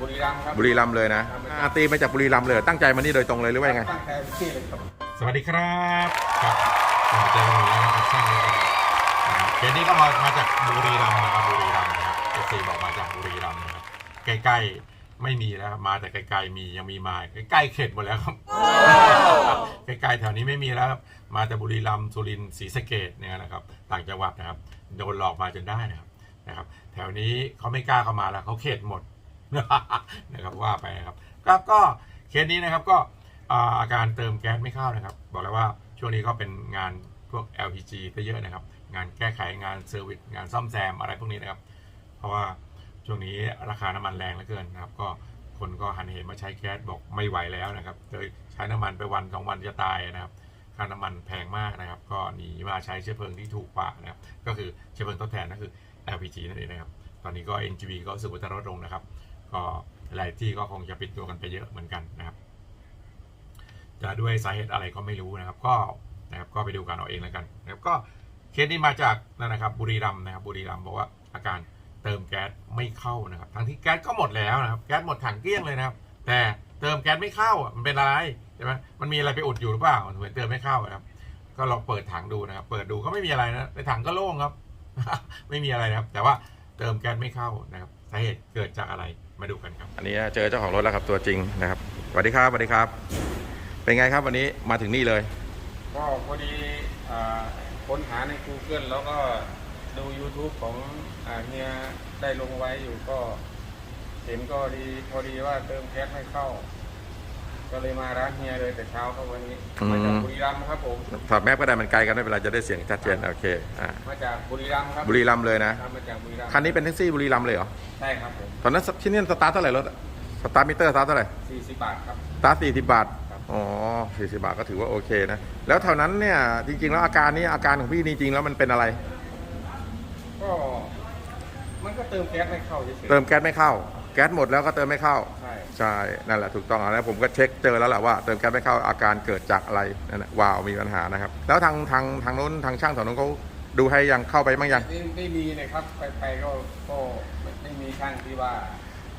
บุรีรัมย์ครับบุรีรัมย์เลยนะอ่าตีมาจากบุรีรัมย์เลยตั้งใจมานี่โดยตรงเลยหรือว่ายังไง ตั้งแต่ที่เลยครับ สวัสดีครับครับผมเจอกันแล้วนะครับช่างเลยนะครับเคสนี้ก็มามาจากบุรีรัมย์นะครับบุรีรัมย์นะครับเอซีบอกมาจากบุรีรัมย์นะครับใกล้ๆไม่มีแล้วครับมาแต่ไกลๆมียังมีมาใกล้ๆเข็ดหมดแล้วครับใกล้ๆแถวนี้ไม่มีแล้วครับมาแต่บุรีรัมย์สุรินทร์ศรีสะเกดเนี่ยนะครับ ต่างจังหวัดนะครับโดนหลอกมาจนได้นะครับนะครับ แถวนี้เขาไม่กล้าเข้ามาแล้วเขาเข็ดหมด นะครับว่าไปนะครับก็ก็เคสนี้นะครับก็อาการเติมแก๊สไม่เข้านะครับ บอกเลยว่าช่วงนี้ก็เป็นงานพวก LPG ก็เยอะนะครับ งานแก้ไขงานเซอร์วิสงานซ่อมแซมอะไรพวกนี้นะครับ เพราะว่าช่วงนี้ราคาน้ำมันแรงเหลือเกินนะครับ ก็คนก็หันเหมาใช้แก๊สบอกไม่ไหวแล้วนะครับเลยใช้น้ำมันไปวันสองวันจะตายนะครับค่าน้ำมันแพงมากนะครับ ก็หนีมาใช้เชื้อเพลิงที่ถูกกว่านะครับ ก็คือเชื้อเพลิงทดแทนนั่นคือ LPG นั่นเองนะครับ ตอนนี้ก็ NGV ก็รู้สึกว่าจะลดลงนะครับ ก็หลายที่ก็คงจะปิดตัวกันไปเยอะเหมือนกันนะครับ จะด้วยสาเหตุอะไรก็ไม่รู้นะครับ ก็นะครับก็ไปดูกันเอาเองแล้วกันนะครับก็เคสนี้มาจากนั่นนะครับ บุรีรัมนะครับบุรีรัมบอกว่าอาการเติมแก๊สไม่เข้านะครับ ทั้งที่แก๊สก็หมดแล้วนะครับ แก๊สหมดถังเกลี้ยงเลยนะครับ แต่เติมแก๊สไม่เข้ามันเป็นอะไรใช่ไหมมันมีอะไรไปอุดอยู่หรือเปล่าเหมือนเติมไม่เข้าอะครับ ก็ลองเปิดถังดูนะครับ เปิดดูก็ไม่มีอะไรนะในถังก็โล่งครับ ไม่มีอะไรนะครับ แต่ว่าเติมแก๊สไม่เข้านะครับ สาเหตุเกิดจากอะไร มาดูกันครับ อันนี้เจอเจ้าของรถแล้วครับตัวจริงนะครับสวัสดีครับสวัสดีครับ เป็นไงครับวันนี้มาถึงนี่เลย ก็พอดีอ่าค้นหาใน Google แล้วก็ดู YouTube ของอ่าเฮียได้ลงไว้อยู่ก็ เห็นก็ดีพอดีว่าเติมแก๊สไม่เข้า ก็เลยมาร้านเฮียเลยแต่เช้าครับวันนี้อืมมาจากบุรีรัมย์ครับผมถอดแมปก็ได้มันไกลกันไม่เป็นไรจะได้เสียงชัดเจนโอเคอ่ามาจากบุรีรัมย์ครับบุรีรัมย์เลยนะครับมาจากบุรีรัมย์คันนี้เป็นแท็กซี่บุรีรัมย์เลยเหรอใช่ครับผมตอนนั้นที่นี่สตาร์ทเท่าไหร่รถอะสตาร์ทมิเตอร์สตาร์ทเท่าไหร่40บาทครับสตาร์ทสี่สิบบาทครับอ๋อสี่สิบบาทก็ถือว่าโอเคนะแล้วแถวนั้นเนี่ยจริง ๆ แล้วอาการนี้อาการของพี่นี่จริงๆแล้วมันเป็นอะไรก็มันก็เติมแก๊สไม่เข้าเฉยๆเติมแก๊สไม่เข้า แก๊สหมดแล้วก็เติมไม่เข้า ใช่ ใช่ นั่นแหละถูกต้องแล้วผมก็เช็คเจอแล้วแหละว่าเติมแก๊สไม่เข้าอาการเกิดจากอะไรนั่นแหละวาล์วมีปัญหานะครับ แล้วทางทางทางนู้นทางช่างแถวนู้นเขาดูให้ยังเข้าไปบ้างยัง ไม่ไม่มีนะครับ ไปไปก็ก็ไม่ไม่มีช่างที่ว่า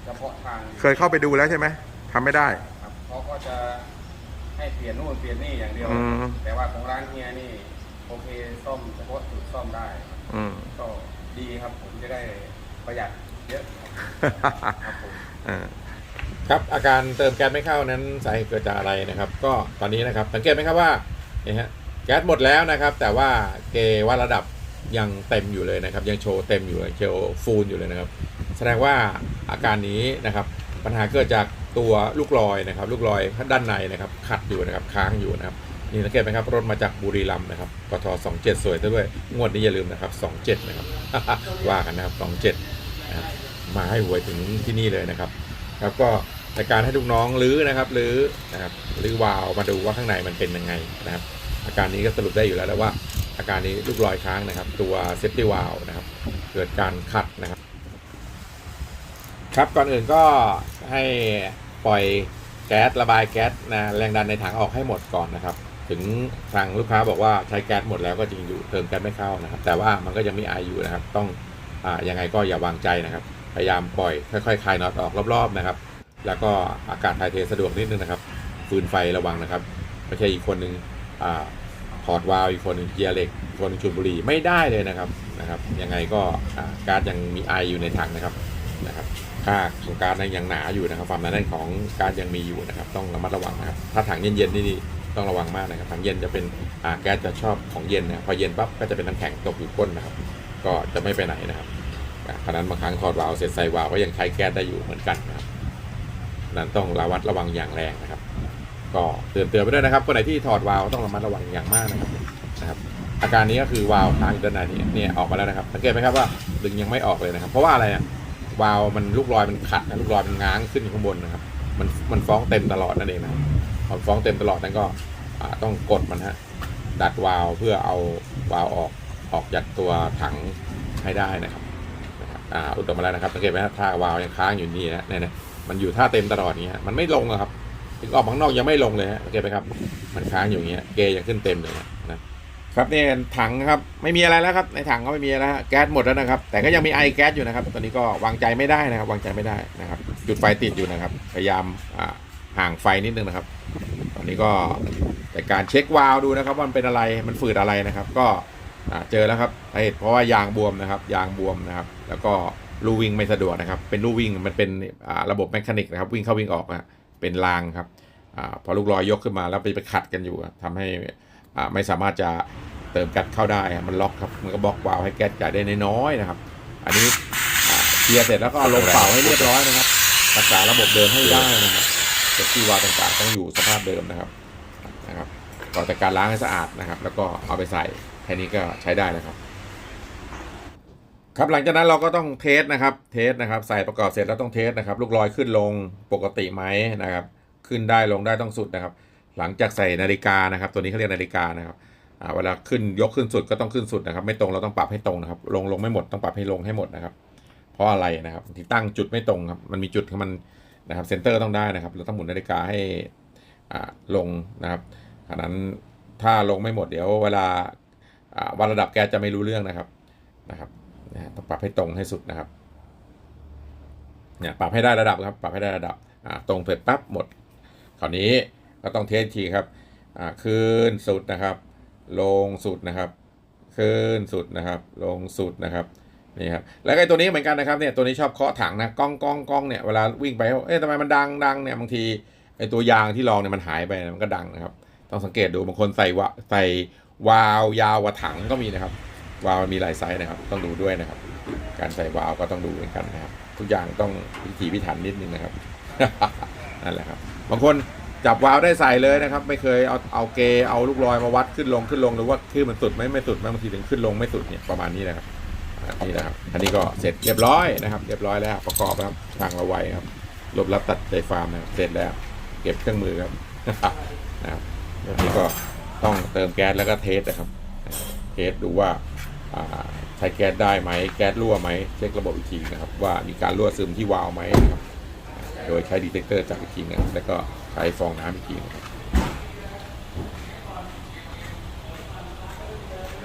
เฉพาะทางเคยเข้าไปดูแล้วใช่ไหมทำไม่ได้ ครับเขาก็จะให้เปลี่ยนนู่นเปลี่ยนนี่อย่างเดียว อืม แต่ว่าของร้านเฮียนี่โอเคซ่อมเฉพาะจุดซ่อมได้ อืม ก็ดีครับผมจะได้ประหยัดเยอะครับผมอ่า ครับอาการเติมแก๊สไม่เข้านั้นสาเหตุเกิดจากอะไรนะครับ ก็ตอนนี้นะครับสังเกตไหมครับว่าเนี่ยฮะแก๊สหมดแล้วนะครับ แต่ว่าเกว่าระดับยังเต็มอยู่เลยนะครับ ยังโชว์เต็มอยู่เลยโชว์ฟูลอยู่เลยนะครับ แสดงว่าอาการนี้นะครับ ปัญหาเกิดจากตัวลูกลอยนะครับ ลูกลอยด้านในนะครับ ขัดอยู่นะครับค้างอยู่นะครับนี่สังเกตไหมครับรถมาจากบุรีรัมย์นะครับกท27สวยซะด้วยงวดนี้อย่าลืมนะครับ27นะครับว่ากันนะครับ27นะครับ มาให้หวยถึงที่นี่เลยนะครับ ครับก็ในการให้ลูกน้องรื้อนะครับรื้อนะครับรื้อวาวมาดูว่าข้างในมันเป็นยังไงนะครับ อาการนี้ก็สรุปได้อยู่แล้วแล้วว่า อาการนี้ลูกรอยค้างนะครับ ตัวเซฟตี้วาวนะครับ เกิดการขัดนะครับ ครับก่อนอื่นก็ให้ปล่อยแก๊สระบายแก๊สนะแรงดันในถังออกให้หมดก่อนนะครับ ถึงทางลูกค้าบอกว่าใช้แก๊สหมดแล้วก็จริงอยู่เติมแก๊สไม่เข้านะครับ แต่ว่ามันก็ยังมีไออยู่นะครับ ต้องอ่ายังไงก็อย่าวางใจนะครับ พยายามปล่อยค่อยๆคลายน็อตออกรอบๆนะครับ แล้วก็อากาศถ่ายเทสะดวกนิดนึงนะครับ ฟืนไฟระวังนะครับไม่ใช่อีกคนนึงอ่าถอดวาล์วอีกคนนึงเกียร์เหล็กอีกคนหนึ่งจุดบุหรี่ไม่ได้เลยนะครับนะครับ ยังไงก็อ่าก๊าซยังมีไออยู่ในถังนะครับนะครับค่าของก๊าซนั้นยังหนาอยู่นะครับความหนาแน่นของก๊าซยังมีอยู่นะครับ ต้องระมัดระวังนะครับ ถ้าถังเย็นๆนี่ต้องระวังมากนะครับถังเย็นจะเป็นแก๊สจะชอบของเย็นนะพอเย็นปั๊บก็จะเป็นน้ำแข็งตกอยู่ก้นนะครับ ก็จะไม่ไปไหนนะครับ เพราะนั้นบางครั้งถอดวาล์วเสร็จใส่วาล์วก็ยังใช้แก๊สได้อยู่เหมือนกันนะครับนั้นต้องระวัดระวังอย่างแรงนะครับ ก็เตือนเตือนไปด้วยนะครับคนไหนที่ถอดวาล์วต้องระมัดระวังอย่างมากนะครับนะครับ อาการนี้ก็คือวาล์วค้างอยู่ด้านในนี่เนี่ยออกมาแล้วนะครับสังเกตไหมครับว่าดึงยังไม่ออกเลยนะครับ เพราะว่าอะไรอะวาล์วมันลูกรอยมันขัดนะลูกรอยมันง้างขึ้นอยู่ข้างบนนะครับ มันมันฟ้องเต็มตลอดนั่นเองนะพอฟ้องเต็มตลอดนั้นก็ต้องกดมันฮะดัดวาล์วเพื่อเอาวาล์วออกออกจากตัวถังให้ได้นะครับ อ่าอุดออกมาแล้วนะครับสังเกตไหมครับถ้าวาวยังค้างอยู่นี่นะเนี่ยนะมันอยู่ท่าเต็มตลอดนี้ฮะมันไม่ลงอะครับถึงออกข้างนอกยังไม่ลงเลยฮะโอเคไหมครับ มันค้างอยู่อย่างเงี้ยเกยยังขึ้นเต็มเลยนะครับนี่ถังครับไม่มีอะไรแล้วครับในถังก็ไม่มีแล้วฮะแก๊สหมดแล้วนะครับ แต่ก็ยังมีไอแก๊สอยู่นะครับ ตอนนี้ก็วางใจไม่ได้นะครับ วางใจไม่ได้นะครับ จุดไฟติดอยู่นะครับ พยายามอ่าห่างไฟนิดนึงนะครับ ตอนนี้ก็แต่การเช็ควาล์วดูนะครับว่ามันเป็นอะไรมันฝืดอะไรนะครับ ก็ เจอแล้วครับสาเหตุเพราะว่ายางบวมนะครับ ยางบวมนะครับ แล้วก็ลู่วิ่งไม่สะดวกนะครับ เป็นลู่วิ่งมันเป็นระบบแมคานิกนะครับ วิ่งเข้าวิ่งออกอะเป็นรางครับอพอลูกลอยยกขึ้นมาแล้วไปไปขัดกันอยู่อะทำให้ไม่สามารถจะเติมแก๊สเข้าได้มันล็อกครับมันก็บล็อกวาล์วให้แก๊สจ่ายได้น้อยๆนะครับ อันนี้เคลียร์เสร็จแล้วก็เอาลงเป่าให้เรียบร้อยนะครับ รักษาระบบเดิมให้ได้นะครับเซฟตี้วาล์วต่างๆต้องอยู่สภาพเดิมนะครับนะครับต่อจากการล้างให้สะอาดนะครับ แล้วก็เอาไปใส่ แค่นี้ก็ใช้ได้แล้วครับครับหลังจากนั้นเราก็ต้องเทสนะครับเทสนะครับใส่ประกอบเสร็จแล้วต้องเทสนะครับ ลูกลอยขึ้นลงปกติไหมนะครับ ขึ้นได้ลงได้ต้องสุดนะครับ หลังจากใส่นาฬิกานะครับ ตัวนี้เขาเรียกนาฬิกานะครับเวลาขึ้นยกขึ้นสุดก็ต้องขึ้นสุดนะครับ ไม่ตรงเราต้องปรับให้ตรงนะครับ ลงลงไม่หมดต้องปรับให้ลงให้หมดนะครับ เพราะอะไรนะครับที่ตั้งจุดไม่ตรงครับมันมีจุดของมันนะครับเซนเตอร์ต้องได้นะครับ เราต้องหมุนนาฬิกาให้อ่าลงนะครับอันนั้นถ้าลงไม่หมดเดี๋ยวเวลา วัดระดับแกจะไม่รู้เรื่องนะครับนะครับนะต้องปรับให้ตรงให้สุดนะครับเนี่ยปรับให้ได้ระดับครับปรับให้ได้ระดับตรงเสร็จปั๊บหมดคราวนี้ก็ต้องเทสอีกทีครับขึ้นสุดนะครับ ลงสุดนะครับขึ้นสุดนะครับ ลงสุดนะครับนี่ครับแล้วไอ้ตัวนี้เหมือนกันนะครับเนี่ยตัวนี้ชอบเคาะถังนะก้องก้องก้องเนี่ยเวลาวิ่งไปเอ๊ะทำไมมันดังดังเนี่ยบางทีไอ้ตัวยางที่รองเนี่ยมันหายไปมันก็ดังนะครับ ต้องสังเกตดูบางคนใส่วะใส่ วาวยาวกว่าถังก็มีนะครับ วาล์วมีหลายไซส์นะครับ ต้องดูด้วยนะครับ การใส่วาล์วก็ต้องดูเหมือนกันนะครับ ทุกอย่างต้องพิถีพิถันนิดนึงนะครับนั่นแหละครับ บางคนจับวาล์วได้ใส่เลยนะครับ ไม่เคยเอาเอาเกเอาลูกลอยมาวัดขึ้นลงขึ้นลงหรือว่าคือมันสุดไหมไม่สุดไหมบางทีถึงขึ้นลงไม่สุดเนี่ยประมาณนี้นะครับนี่นะครับ อันนี้ก็เสร็จเรียบร้อยนะครับ เรียบร้อยแล้วประกอบครับทางเราไว้ครับรบรับตัดใจฟาร์มนะครับเสร็จแล้ว เก็บเครื่องมือครับนะครับอันนี้ก็ ต้องเติมแก๊สแล้วก็เทสนะครับ เทสดูว่าอ่าใช้แก๊สได้ไหมแก๊สรั่วไหมเช็คระบบอีกทีนะครับ ว่ามีการรั่วซึมที่วาล์วไหมนะครับ โดยใช้ดีเทคเตอร์จับอีกทีนะครับแล้วก็ใช้ฟองน้ำอีกทีนะครับ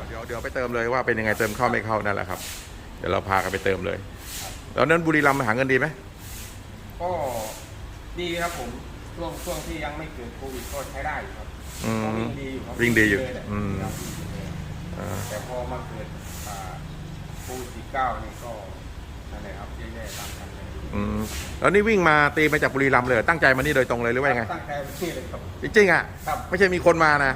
เดี๋ยวเดี๋ยวไปเติมเลยว่าเป็นยังไงเติมเข้าไม่เข้านั่นแหละครับ เดี๋ยวเราพากันไปเติมเลยแล้วนั้นบุรีรัมย์หาเงินดีไหมก็ดีครับผม ช่วงช่วงที่ยังไม่เกิดโควิดก็ใช้ได้อยู่ครับอืมก็วิ่งดีอยู่ครับวิ่งดีอยู่เลยแหละอืม ครับอ่าแต่พอมาเกิดอ่าโควิด19นี่ก็นั่นแหละครับแย่ๆตามกันเลยอืมแล้วนี่วิ่งมาตีมาจากบุรีรัมย์เลยเหรอตั้งใจมานี่โดยตรงเลยหรือว่ายังไงตั้งใจไปที่เลยครับจริงๆอะ ครับ ไม่ใช่มีคนมานะ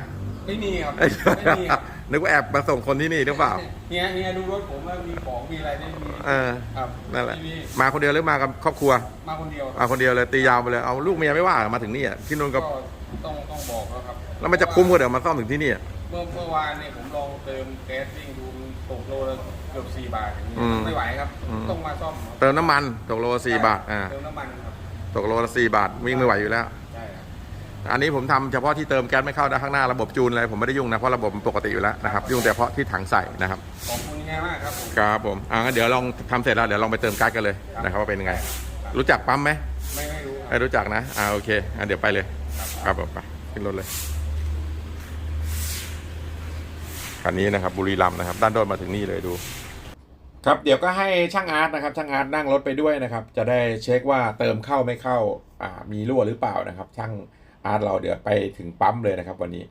ไม่มีครับเอ้ยไม่มีครับ นึกว่าแอบมาส่งคนที่นี่หรือเปล่า เฮียเฮียดูรถผมว่ามีของมีอะไรได้มีเออ ครับนั่นแหละไม่มีมาคนเดียวหรือมากับครอบครัว มาคนเดียวคมารับคนเดียวเลยตียาวไปเลย เอาลูกเมียไม่ว่าเหรอมาถึงนี่อะที่นู่นก็ก็ต้องต้องบอกแล้วครับแล้วมันจะคุ้มกว่าเดี๋ยวมาซ่อมถึงที่นี่อะเมื่อเมื่อวานเนี่ยผมลองเติมแก๊สวิ่งดูมันตกโลละเกือบสี่บาทอย่างนี้อืมไม่ไหวครับ อืม ต้องมาซ่อมครับเติมน้ำมันตกโลละสี่บาทอ่าเติมน้ำมันครับตกโลละสี่บาทวิ่งไม่ไหวอยู่แล้วใช่ครับ อันนี้ผมทำเฉพาะที่เติมแก๊สไม่เข้าด้านข้างหน้าระบบจูนอะไรผมไม่ได้ยุ่งนะเพราะระบบมันปกติอยู่แล้วนะครับยุ่งแต่เฉพาะที่ถังใส่นะครับขอบคุณง่ายมากครับผมครับผมอ่างั้นเดี๋ยวลองทำเสร็จแล้วเดี๋ยวลองไปเติมแก๊สกันเลยนะครับว่าเป็นยังไง รู้จักปั๊มไหมไม่ไม่รู้ไม่รู้จักนะอ่าโอเคอะเดี๋ยวไปเลยครับผมไปขึ้นรถเลยคันนี้นะครับบุรีรัมย์นะครับ ด้านโดนมาถึงนี่เลยดู ครับเดี๋ยวก็ให้ช่างอาร์ตนะครับ ช่างอาร์ตนั่งรถไปด้วยนะครับ จะได้เช็คว่าเติมเข้าไม่เข้าอ่ามีรั่วหรือเปล่านะครับ ช่าง อาร์ตเราเดี๋ยวไปถึงปั๊มเลยนะครับ วันนี้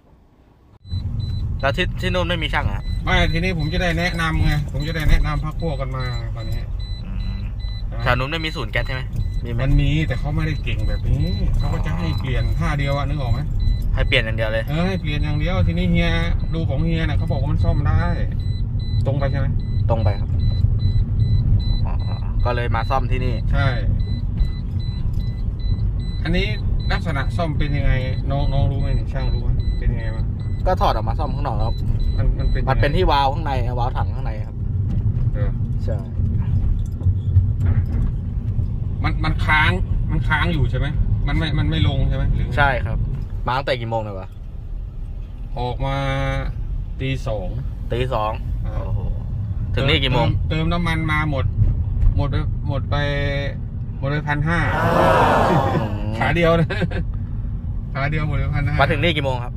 แล้วที่ที่นู่นไม่มีช่างอะครับไม่ทีนี้ผมจะได้แนะนำไงผมจะได้แนะนำพักพวกกันมาตอนนี้แถวนู้นไม่มีศูนย์แก๊สใช่ไหมมีไหมมันมีแต่เขาไม่ได้เก่งแบบนี้เขาก็จะให้เปลี่ยนท่าเดียวอะนึกออกไหมให้เปลี่ยนอย่างเดียวเลยเออให้เปลี่ยนอย่างเดียวทีนี้เฮียดูของเฮียน่ะเขาบอกว่ามันซ่อมได้ ตรงไปใช่ไหมตรงไปครับอ๋อก็เลยมาซ่อมที่นี่ ใช่ อันนี้ ลักษณะซ่อมเป็นยังไง น้องน้องรู้ไหมนี่ช่างรู้ไหมเป็นยังไงบ้างก็ถอดออกมาซ่อมข้างนอกแล้วครับ มันมันเป็นยังไงมันเป็นที่วาล์วข้างในวาล์วถังข้างในครับ เออใช่ มันมันค้างมันค้างอยู่ใช่ไหมมันไม่มันไม่ลงใช่ไหมหรือไงใช่ครับ มาตั้งแต่กี่โมงเลยวะออกมาตีสองตีสองอ่าโอ้โหถึงนี่กี่โมงเติเติมน้ำมันมาหมด หมดไปหมดไปหมดไปพันห้า ขาเดียวนะขาเดียวหมดไปพันห้ามาถึงนี่กี่โมงครับ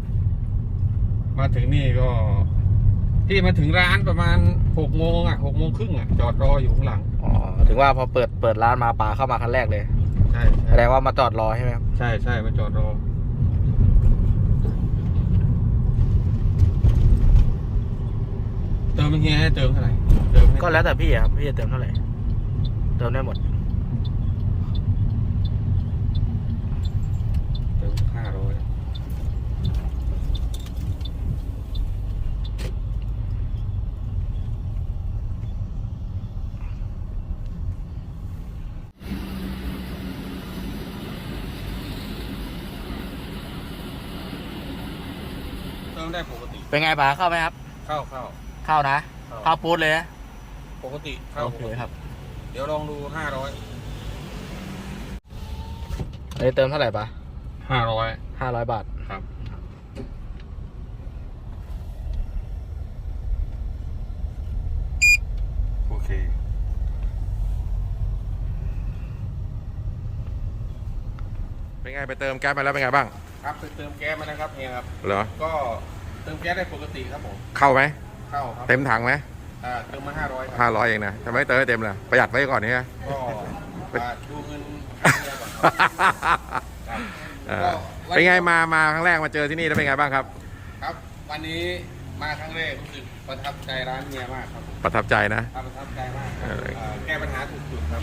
มาถึงนี่ก็ ที่มาถึงร้านประมาณหกโมงอะหกโมงครึ่งอะจอดรออยู่ข้างหลังอ๋อถึงว่าพอเปิดเปิดร้านมาป๋าเข้ามาคันแรกเลย ใช่แสดงว่ามาจอดรอใช่ไหมครับใช่ใช่มาจอดรอเติมเฮียให้เติมเท่าไหร่เติมให้ก็แล้วแต่พี่อะครับพี่จะเติมเท่าไหร่เติมได้หมด เติมห้าร้อย เติมได้ปกติเป็นไงป๋าเข้าไหมครับ เข้าเข้า เข้านะเข้า เข้าปูดเลยนะปกติเข้าโอเคครับเดี๋ยวลองดูห้าร้อยอันนี้เติมเท่าไหร่ป๋าห้าร้อยห้าร้อยบาท ครับ โอเค เป็นไงไปเติมแก๊สมาแล้วเป็นไงบ้าง ครับไปเติมแก๊สมานะครับเฮียครับ เหรอ ก็ เติมแก๊สได้ปกติครับผมเข้าไหมเข้าครับเต็มถังไหมอ่าเติมมาห้าร้อยคห้ารับร้อยเองนะทำไมไม่เติมให้เต็มเลยประหยัดไว้ก่อนเนี่ยก็อ่าดูเงินค่าเรือก่อนครับเออก็วัเป็นไงมามาครั้งแรกมาเจอที่นี่แล้วเป็นไงบ้างครับ ครับ วันนี้มาครั้งแรกรู้สึกประทับใจร้านเฮียมากครับผมประทับใจนะ ครับประทับใจมากครับเออเอ่อแก้ปัญหาถูกจุดครับ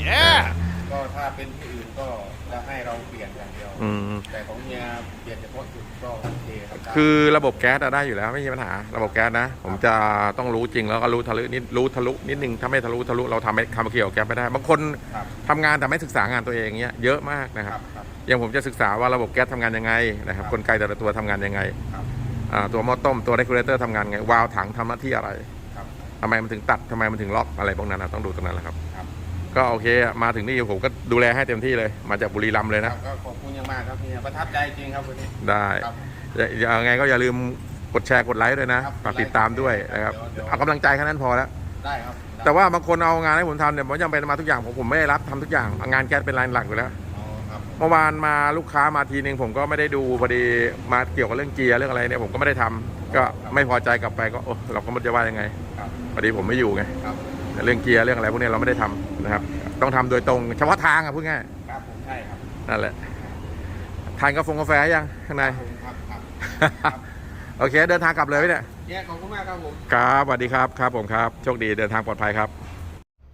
ก็ถ้าเป็นที่อื่นก็จะให้เราเปลี่ยนอย่างเดียว อืม แต่ของเฮียเปลี่ยนเฉพาะจุดก็โอเคครับได้คือระบบแก๊สอะได้อยู่แล้วไม่มีปัญหา ระบบแก๊สนะ ผมจะต้องรู้จริงแล้วก็รู้ทะลุนิดรู้ทะลุนิดนึงถ้าไม่ทะลุทะลุเราทำไม่ทำเกี่ยวกับแก๊สไม่ได้บางคนครับทำงานแต่ไม่ศึกษางานตัวเองเงี้ยเยอะมากนะคครัรับบครับ อย่างผมจะศึกษาว่าระบบแก๊สทำงานยังไงนะครับครับกลไกแต่ละตัวทำงานยังไงครับ อ่าตัวหม้อต้มตัวเรกูเลเตอร์ทำงานไงวาล์วถังทำหน้าที่อะไรครับ ทำไมมันถึงตัดทำไมมันถึงล็อกอะไรพวกนั้นนะต้องดูตรงนั้นแหละครับครับ ก็โอเคอะมาถึงนี่ผมก็ดูแลให้เต็มที่เลย มาจากบุรีรัมย์เลยครันะบก็ขอบคุณอย่างมากครับเฮียประทับใจจริงครับวันนี้ ได้ครับอย่ายังไงก็อย่าลืมกดแชร์กดไลค์ด้วยนะครับฝากติดตามด้วยนะครับเดี๋ยวเอากำลังใจแค่นั้นพอแล้วได้ครับได้แต่ว่าบางคนเอางานให้ผมทำเนี่ยผมจำเป็นมาทุกอย่างผมผมไม่ได้รับทำทุกอย่างงานแก๊สเป็นรายหลักอยู่แล้วอ๋อครับเมื่อวานมาลูกค้ามาทีนึงผมก็ไม่ได้ดูพอดีมาเกี่ยวกับเรื่องเกียร์เรื่องอะไรเนี่ยผมก็ไม่ได้ทำก็ไม่พอใจกลับไปก็โอ้เราก็ไม่รู้จะว่ายังไงครับพอดีผมไม่อยู่ไงครับเรื่องเกียร์เรื่องอะไรพวกนี้เราไม่ได้ทำ นะครับ ต้องทำโดยตรงเฉพาะทางอะพูดง่ายครับผมใช่ครับนั่นแหละทานกาแฟกาแฟยังข้างในผมครับครับโอเค เดินทางกลับเลยไหมเนี่ยเฮียขอบคุณมากครับผมครับสวัสดีครับครับผมครับโชคดีเดินทางปลอดภัยครับ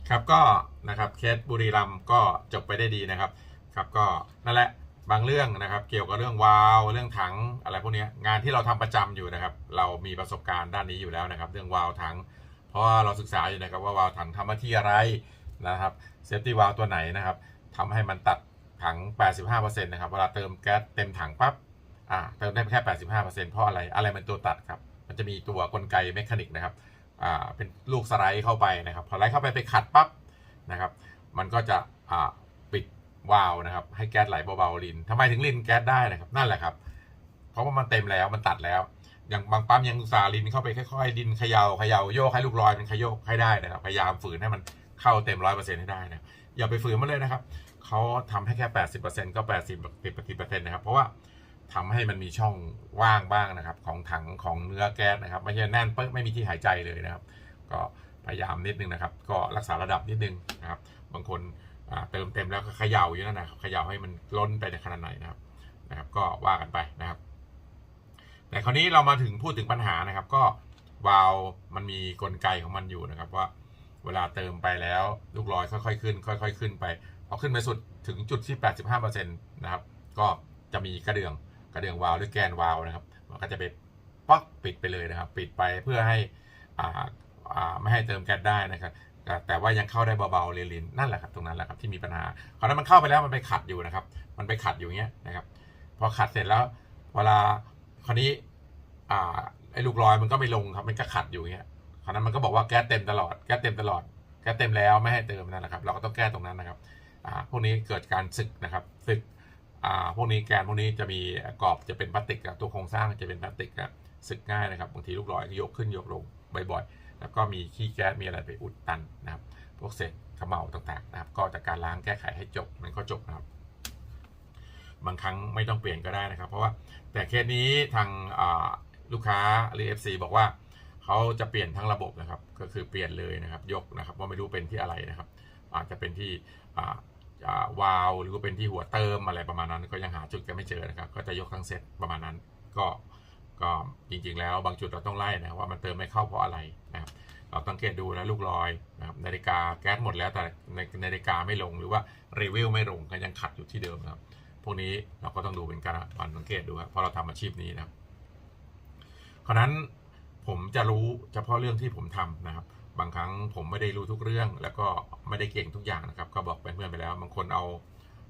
ครับก็นะครับเคสบุรีรัมย์ก็จบไปได้ดีนะครับ ครับก็นั่นแหละบางเรื่องนะครับ เกี่ยวกับเรื่องวาล์วเรื่องถังอะไรพวกเนี้ยงานที่เราทำประจำอยู่นะครับ เรามีประสบการณ์ด้านนี้อยู่แล้วนะครับ เรื่องวาล์วถัง เพราะว่าเราศึกษาอยู่นะครับว่าวาล์วถังทำหน้าที่อะไร นะครับเซฟตี้วาล์วตัวไหนนะครับทำให้มันตัดถัง 85%นะครับเวลาเติมแก๊สเต็มถังปั๊บอ่าเติมได้แค่ 85%เพราะอะไรอะไรมันตัวตัดครับมันจะมีตัวกลไกเมคานิกนะครับอ่าเป็นลูกสไลด์เข้าไปนะครับพอไลด์เข้าไปไปขัดปั๊บนะครับมันก็จะอ่าปิดวาล์วนะครับให้แก๊สไหลเบาๆลินทำไมถึงลินแก๊สได้นะครับนั่นแหละครับเพราะว่ามันเต็มแล้วมันตัดแล้วอย่างบางปั๊มยังอุตสาห์ลินเข้าไปค่อยๆดินเขยา่าเขย่าโยกให้ลูกลอยมันขยโยกให้ได้นะครับพยายามฝืนให้มัน เข้าเต็มร้อยเปอร์เซ็นต์ให้ได้นะอย่าไปฝืนมันเลยนะครับเขาทำให้แค่แปดสิบเปอร์เซ็นต์ก็แปดสิบสิบเปอร์เซ็นต์นะครับ เพราะว่าทำให้มันมีช่องว่างบ้างนะครับ ของถังของเนื้อแก๊สนะครับ ไม่ใช่แน่นเป๊ะไม่มีที่หายใจเลยนะครับ ก็พยายามนิดนึงนะครับ ก็รักษาระดับนิดนึงนะครับ บางคนเติมเต็มแล้วก็เขย่าอยู่นั่นนะครับเขย่าให้มันล้นไปในขนาดไหนนะครับนะครับ ก็ว่ากันไปนะครับแต่คราวนี้เรามาถึงพูดถึงปัญหานะครับ ก็วาล์วมันมีกลไกของมันอยู่นะครับว่า เวลาเติมไปแล้ว ลูกลอยค่อยๆขึ้น ค่อย ๆ ขึ้นไปพอขึ้นไปสุดถึงจุดที่ 85%นะครับ ก็จะมีกระเดื่องกระเดื่องวาล์วหรือแกนวาล์วนะครับ มันก็จะไปป๊อกปิดไปเลยนะครับ ปิดไปเพื่อให้อ่าอ่าไม่ให้เติมแก๊สได้นะครับ แต่แต่ว่ายังเข้าได้เบาๆเลินนั่นแหละครับตรงนั้นแหละครับที่มีปัญหาคราวนั้นมันเข้าไปแล้วมันไปขัดอยู่นะครับ มันไปขัดอยู่างเงี้ยนะครับ พอขัดเสร็จแล้วเวลาคราวนี้อ่าไอ้ลูกลอยมันก็ไม่ลงครับ มันก็ขัดอยู่เงี้ย คราวนั้นมันก็บอกว่าแก๊สเต็มตลอด แก๊สเต็มตลอด แก๊สเต็มแล้วไม่ให้เติมนั่นแหละครับ เราก็ต้องแก้ตรงนั้นนะครับพวกนี้เกิดการสึกนะครับสึกพวกนี้แกนพวกนี้จะมีกรอบจะเป็นพลาสติกตัวโครงสร้างจะเป็นพลาสติกอะสึกง่ายนะครับบางทีลูกลอยยกขึ้นยกลงบ่อยๆ แล้วก็มีขี้แก๊สมีอะไรไปอุดตันนะครับ พวกเศษขมเหลาต่างๆนะครับ ก็จากการล้างแก้ไขให้จบมันก็จบนะครับ บางครั้งไม่ต้องเปลี่ยนก็ได้นะครับ เพราะว่าแต่เคสนี้ทางลูกค้าหรือ FC บอกว่า เขาจะเปลี่ยนทั้งระบบนะครับ ก็คือเปลี่ยนเลยนะครับ ยกนะครับ ว่าไม่รู้เป็นที่อะไรนะครับ อาจจะเป็นที่วาล์วหรือว่าเป็นที่หัวเติมอะไรประมาณนั้น ก็ยังหาจุดกันไม่เจอนะครับ ก็จะยกทั้งเซตประมาณนั้น ก็ก็จริงๆแล้วบางจุดเราต้องไล่นะว่ามันเติมไม่เข้าเพราะอะไรนะครับเราสังเกตดูนะลูกรอยนะครับนาฬิกาแก๊สหมดแล้วแต่ในนาฬิกาไม่ลงหรือว่ารีวิวไม่ลงก็ยังขัดอยู่ที่เดิมนะครับ พวกนี้เราก็ต้องดูเป็นการบันสังเกตดูครับเพราะเราทำอาชีพนี้นะครับเพราะฉะนั้น ผมจะรู้เฉพาะเรื่องที่ผมทำนะครับ บางครั้งผมไม่ได้รู้ทุกเรื่อง แล้วก็ไม่ได้เก่งทุกอย่างนะครับ ก็บอกเพื่อนๆไปแล้ว บางคนเอา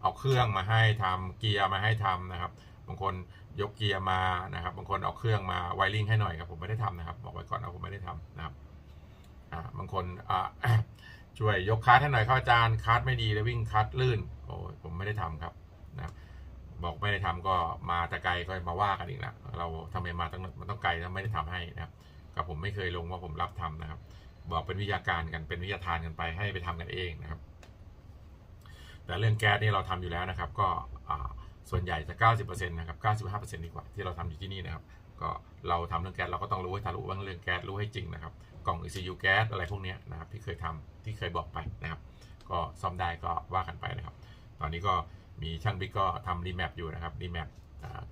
เอาเครื่องมาให้ทำเกียร์มาให้ทำนะครับ บางคนยกเกียร์มานะครับ บางคนเอาเครื่องมาไวริงให้หน่อยครับ ผมไม่ได้ทำนะครับ บอกไว้ก่อนนะผมไม่ได้ทำนะครับอ่าบางคนอ่าช่วยยกคาร์ทให้หน่อยครับอาจารย์คาร์ทไม่ดีเลยวิ่งคาร์ทลื่นโอ้ยผมไม่ได้ทำครับนะครับ บอกไม่ได้ทำก็มาแต่ไกลก็มาว่ากันอีกแล้วเราทำไมมาตั้งมันต้องไกลแล้วไม่ได้ทำให้นะครับกับผมไม่เคยลงว่าผมรับทำนะครับ บอกเป็นวิทยาการกันเป็นวิทยาทานกันไปให้ไปทำกันเองนะครับ แต่เรื่องแก๊สนี่เราทำอยู่แล้วนะครับ ก็ส่วนใหญ่จะ 90%นะครับ 95%ดีกว่าที่เราทำอยู่ที่นี่นะครับ ก็เราทำเรื่องแก๊สเราก็ต้องรู้ให้ทะลุบ้างเรื่องแก๊สรู้ให้จริงนะครับกล่อง ECU แก๊สอะไรพวกนี้นะครับที่เคยทำที่เคยบอกไปนะครับ ก็ซ่อมได้ก็ว่ากันไปนะครับ ตอนนี้ก็ มีช่างบิ๊กก็ทำรีแมปอยู่นะครับรีแมป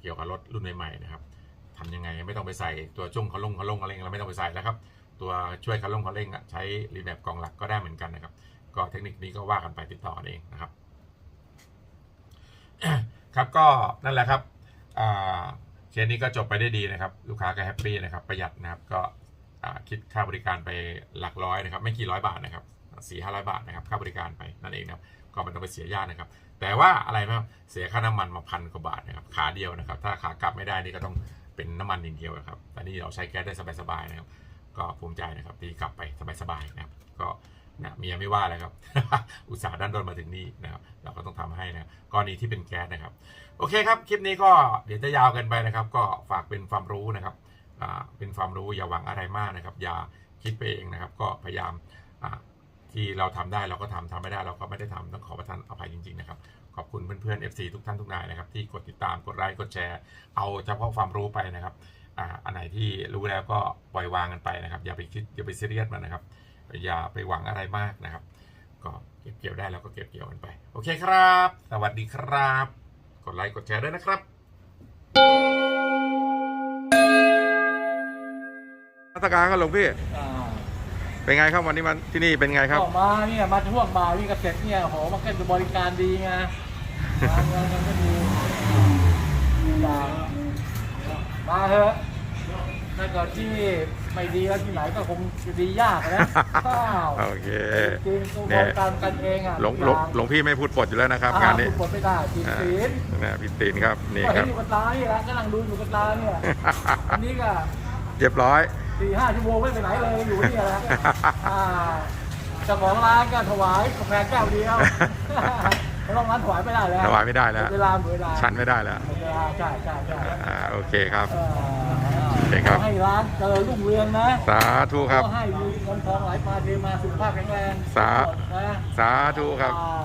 เกี่ยวกับรถรุ่นใหม่ๆนะครับทำยังไงไม่ต้องไปใส่ตัวจุ้งเขาลงเขาลงอะไรเราไม่ต้องไปใส่แล้วครับ ตัวช่วยคันลงคันเร่งอะใช้รีแมปกองหลักก็ได้เหมือนกันนะครับ ก็เทคนิคนี้ก็ว่ากันไปติดต่อเองนะครับ ครับก็นั่นแหละครับเคสนี้ก็จบไปได้ดีนะครับ ลูกค้าก็แฮปปี้นะครับ ประหยัดนะครับก็คิดค่าบริการไปหลักร้อยนะครับ ไม่กี่ร้อยบาทนะครับสี่ห้าร้อยบาทนะครับ ค่าบริการไปนั่นเองนะครับ ก็ไม่ต้องไปเสียยากนะครับ แต่ว่าอะไรนะครับเสียค่าน้ำมันมาพันกว่าบาทนะครับขาเดียวนะครับ ถ้าขากลับไม่ได้นี่ก็ต้องเป็นน้ำมันอย่างเดียวนะครับแต่นี่เราใช้แก๊สได้สบายๆนะครับ ก็ภูมิใจนะครับที่กลับไปสบายๆนะครับ ก็นะเมียไม่ว่าเลยครับ อุตส่าห์ดันดนมาถึงนี่นะครับ เราก็ต้องทำให้นะกรณีที่เป็นแก๊สนะครับ โอเคครับ คลิปนี้ก็เดี๋ยวจะยาวกันไปนะครับ ก็ฝากเป็นความรู้นะครับเป็นความรู้อย่าหวังอะไรมากนะครับ อย่าคิดไปเองนะครับ ก็พยายาม ที่เราทำได้เราก็ทำทำไม่ได้เราก็ไม่ได้ทำต้องขอประทานอภัยจริงๆนะครับขอบคุณเพื่อนๆ FC ทุกท่านทุกนายนะครับที่กดติดตามกดไลค์กดแชร์ เอาเฉพาะความรู้ไปนะครับอ่าอันไหนที่รู้แล้วก็ปล่อยวางกันไปนะครับ อย่าไปคิดอย่าไปซีเรียสมันนะครับ อย่าไปหวังอะไรมากนะครับ ก็เก็บเกี่ยวได้แล้วก็เก็บเกี่ยวกันไป โอเคครับ สวัสดีครับ กดไลค์กดแชร์ด้วยนะครับมาตรการครับหลวงพี่ เป็นไงครับวันนี้มันที่นี่เป็นไงครับก็มาเนี่ยมาช่วงบ่ายนี่ก็เสร็จเนี่ยโหมันก็บริการดีไงงานเงินกันก็ดีอย่างมาเถอะถ้าเกิดที่ไม่ดีแล้วที่ไหนก็คงจะดียากนะข้าวโอเคจริงๆบริการกันเองอะหลวงหลวงหลวงพี่ไม่พูดปดอยู่แล้วนะครับ งานนี้กดไม่ได้จิตอ่าศีลนะพี่ตีนครับนี่ก็คเห็รันบอยู่กับตานี่แหละกำลังดูอยู่กับตาเนี่ยอันนี้ก็เรียบร้อย สี่ห้าชั่วโมงไม่ไปไหนเลยอยู่นี่แหละอ่าเจ้าของร้านก็ถวายกาแฟแก้วเดียวไม่ต้องร้านถวายไม่ได้แล้วถวายไม่ได้แล้วเวลาหมดเวลาชันไม่ได้แล้วหมดเวลาใช่ใช่ใช่อ่าโอเคครับเอ่อโอเคครับขอให้ร้านเจริญรุ่งเรืองนะสาธุครับก็ให้มีเงินทองไหลมาเทมาสุขภาพแข็งแรงสานะสาธุครับอ่า